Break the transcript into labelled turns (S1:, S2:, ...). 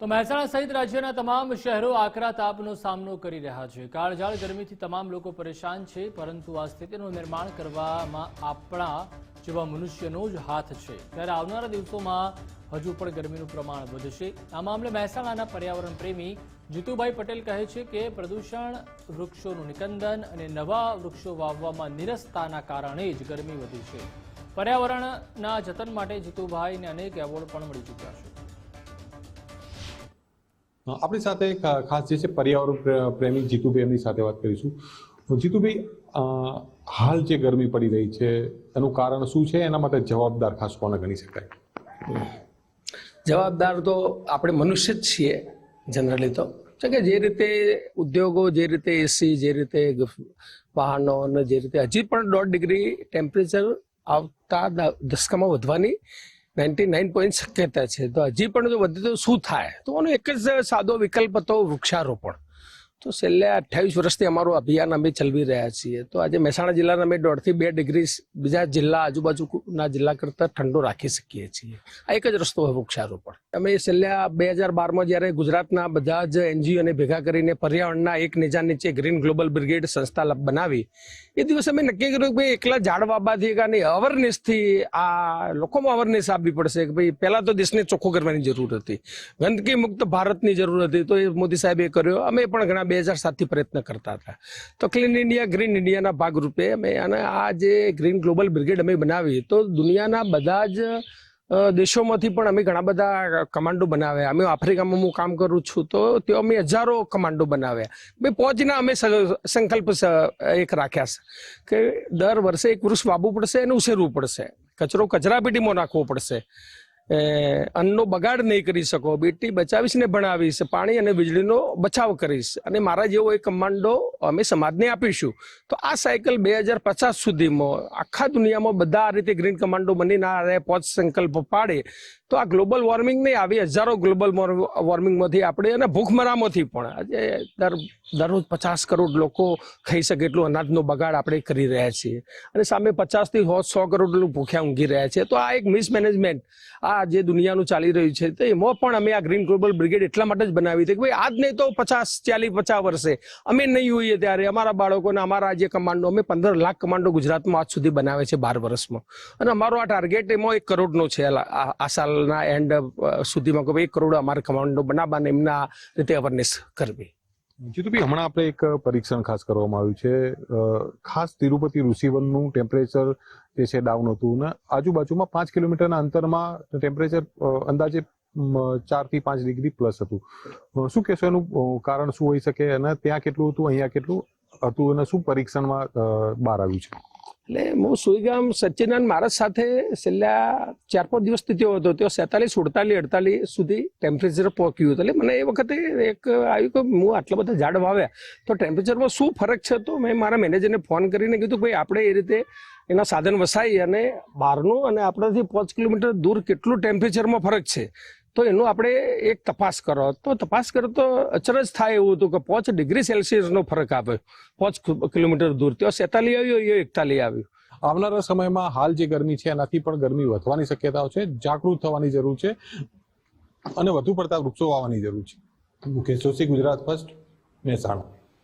S1: તો મહેસાણા સહિત રાજ્યના તમામ શહેરો આકરા તાપનો સામનો કરી રહ્યા છે. કાળઝાળ ગરમીથી તમામ લોકો પરેશાન છે, પરંતુ આ સ્થિતિનું નિર્માણ કરવામાં આપણા જેવા મનુષ્યનો જ હાથ છે. ત્યારે આવનારા દિવસોમાં હજુ પણ ગરમીનું પ્રમાણ વધશે. આ મામલે મહેસાણાના પર્યાવરણ પ્રેમી જીતુભાઈ પટેલ કહે છે કે પ્રદૂષણ વૃક્ષોનું નિકંદન અને નવા વૃક્ષો વાવવામાં નિરસતાના કારણે જ ગરમી વધી છે. પર્યાવરણના જતન માટે જીતુભાઈને અનેક એવોર્ડ પણ મળી ચૂક્યા છે.
S2: આપણી સાથે ખાસ જે છે પર્યાવરણ પ્રે- પ્રેમી જીતુભાઈ એમની સાથે વાત કરીશું. જીતુભાઈ હાલ જે ગરમી પડી રહી છે, એનું કારણ શું છે? એના માટે જવાબદાર ખાસ કોને ગણી શકાય?
S3: જવાબદાર તો આપણે મનુષ્ય જ છીએ, જનરલી તો. કે જે રીતે ઉદ્યોગો, જે રીતે એસી જે રીતે વાહનો અને જે રીતે હજી પણ દોઢ ડિગ્રી ટેમ્પરેચર આવતા દશકામાં વધવાની નાઇન્ટી નાઇન પોઈન્ટ શક્યતા છે. તો હજી પણ જો વધે તો શું થાય? તો એનો એક જ સાદો વિકલ્પ હતો વૃક્ષારોપણ. તો છેલ્લે અઠ્યાવીસ વર્ષથી અમારું અભિયાન અમે ચલાવી રહ્યા છીએ. તો આજે મહેસાણા જિલ્લાના અમે દોઢથી બે ડિગ્રી બીજા જિલ્લા આજુબાજુના જિલ્લા કરતાં ઠંડો રાખી શકીએ છીએ. આ એક જ રસ્તો હોય વૃક્ષારોપણ. અમે છેલ્લા બે હજાર બારમાં જ્યારે ગુજરાતના બધા જ એનજીઓને ભેગા કરીને પર્યાવરણના એક નેજા નીચે ગ્રીન ગ્લોબલ બ્રિગેડ સંસ્થા બનાવી. એ દિવસે અમે નક્કી કર્યું કે ભાઈ એકલા ઝાડ વાવવાથી આની અવેરનેસથી આ લોકોમાં અવેરનેસ આપવી પડશે કે ભાઈ પહેલાં તો દેશને ચોખ્ખો કરવાની જરૂર હતી. ગંદકી મુક્ત ભારતની જરૂર હતી. તો એ મોદી સાહેબે કર્યો. અમે પણ ઘણા બે હજાર સાતથી પ્રયત્ન કરતા હતા. તો ક્લીન ઇન્ડિયા ગ્રીન ઇન્ડિયાના ભાગરૂપે અમે અને આ જે ગ્રીન ગ્લોબલ બ્રિગેડ અમે બનાવી, તો દુનિયાના બધા જ દેશોમાંથી પણ અમે ઘણા બધા કમાન્ડો બનાવ્યા. અમે આફ્રિકામાં હું કામ કરું છું, તો ત્યાં અમે હજારો કમાન્ડો બનાવ્યા. મેં પહોંચીને અમે સંકલ્પ એક રાખ્યા છે કે દર વર્ષે એક વૃક્ષ વાવવું પડશે અને ઉછેરવું પડશે. કચરો કચરા પેટીમાં નાખવો પડશે. અન્નનો બગાડ નહીં કરી શકો, બેટી બચાવીશ ને ભણાવીશ, પાણી અને વીજળીનો બચાવ કરીશ અને મારા જેવો એક કમાન્ડો અમે સમાજને આપીશું. તો આ સાયકલ બે હજાર પચાસ સુધીમાં આખા દુનિયામાં બધા આ રીતે ગ્રીન કમાન્ડો બનીને આ પોચ સંકલ્પ પાડે, તો આ ગ્લોબલ વોર્મિંગ નહીં આવી, હજારો ગ્લોબલ વોર્મિંગમાંથી આપણે અને ભૂખમરામાંથી પણ. આજે દર, દરરોજ પચાસ કરોડ લોકો ખાઈ શકે એટલું અનાજનો બગાડ આપણે કરી રહ્યા છીએ. અને સામે પચાસથી સો કરોડ લોકો ભૂખ્યા ઊંઘી રહ્યા છે. તો આ એક મિસમેનેજમેન્ટ, આ જે દુનિયાનું ચાલી રહ્યું છે તો એમાં પણ અમે આ ગ્રીન ગ્લોબલ બ્રિગેડ એટલા માટે જ બનાવી હતી કે ભાઈ આજ નહીં તો પચાસ, ચાલીસ, પચાસ વર્ષે અમે નહીં હોઈએ ત્યારે અમારા બાળકોને અમારા જે કમાન્ડો અમે પંદર લાખ કમાન્ડો ગુજરાતમાં આજ સુધી બનાવે છે બાર વર્ષમાં. અને અમારો આ ટાર્ગેટ એમાં એક કરોડનો છે આ, આ- આ સાલના એન્ડ સુધીમાં કે ભાઈ એક કરોડ અમારા કમાન્ડો બનાવવા અને એમના રીતે અવેરનેસ કરવી.
S2: જીતુભાઈ હમણાં આપણે એક પરીક્ષણ ખાસ કરવામાં આવ્યું છે. ખાસ તિરુપતિ ઋષિવનનું ટેમ્પરેચર જે છે ડાઉન હતું ને, આજુબાજુમાં પાંચ કિલોમીટરના અંતરમાં ટેમ્પરેચર અંદાજે ચારથી પાંચ ડિગ્રી પ્લસ હતું. શું કહેશો એનું કારણ શું હોઈ શકે અને ત્યાં કેટલું હતું, અહીંયા કેટલું હતું અને શું પરીક્ષણમાં બહાર આવ્યું છે?
S3: એટલે હું સુઈગામ સચ્ચિદાનંદ મહારાજ સાથે છેલ્લા ચાર પાંચ દિવસથી તેઓ હતો. તેઓ સેતાલીસ, સુડતાલીસ, અડતાલીસ સુધી ટેમ્પરેચર પહોંચ્યું હતું. એટલે મને એ વખતે એક આવ્યું કે હું આટલા બધા ઝાડ વાવ્યા. તો ટેમ્પરેચરમાં શું ફરક છે? તો મેં મારા મેનેજરને ફોન કરીને કીધું ભાઈ, આપણે એ રીતે એના સાધન વસાઈ અને બહારનું અને આપણાથી પાંચ કિલોમીટર દૂર કેટલું ટેમ્પરેચરમાં ફરક છે? તો એનું આપણે એક તપાસ કરો. તો તપાસ કરો તો અચરજ થાય એવું હતું કે પાંચ ડિગ્રી સેલ્સિયસનો ફરક આવ્યો પાંચ કિલોમીટર દૂર ત્યાં સેતાલી આવ્યો એ એકતાલી આવ્યું.
S2: આવનારા સમયમાં હાલ જે ગરમી છે, એનાથી પણ ગરમી વધવાની શક્યતાઓ છે, જાગૃત થવાની જરૂર છે અને વધુ પડતા વૃક્ષો વાવવાની જરૂર છે. મુકેશ જોશી, ગુજરાત ફર્સ્ટ, મહેસાણા.